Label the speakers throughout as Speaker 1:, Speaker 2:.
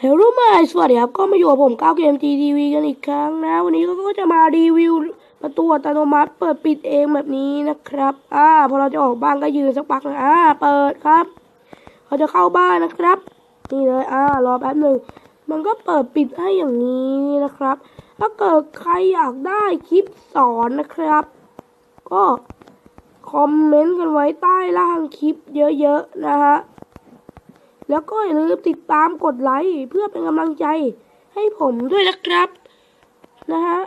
Speaker 1: เฮลโลมาสวัสดีครับ ก็มาอยู่กับผมก้าวเกม GTV กันอีกครั้งนะ วันนี้ก็จะมารีวิวประตูอัตโนมัติ เปิดปิดเองแบบนี้นะครับ อ่า พอเราจะออกบ้านก็ยืนสักพักนะอ่า เปิดครับเราจะเข้าบ้านนะครับ นี่เลย อ่า รอแป๊บหนึ่ง มันก็เปิดปิดให้อย่างนี้นะครับ ถ้าเกิดใครอยากได้คลิปสอนนะครับ ก็คอมเมนต์กันไว้ใต้ล่างคลิปเยอะๆนะฮะ แล้วก็อย่าลืมติดตามกดไลค์เพื่อเป็นกำลังใจให้ผมด้วยนะครับ นะฮะ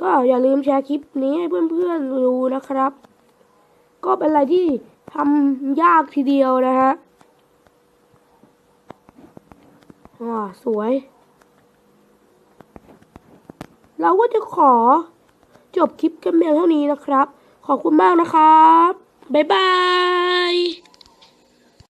Speaker 1: ก็อย่าลืมแชร์คลิปนี้ให้เพื่อนๆดูนะครับ ก็เป็นอะไรที่ทำยากทีเดียวนะฮะว้าสวย เราก็จะขอจบคลิปกันเพียงเท่านี้นะครับ ขอบคุณมากนะครับ บ๊ายบาย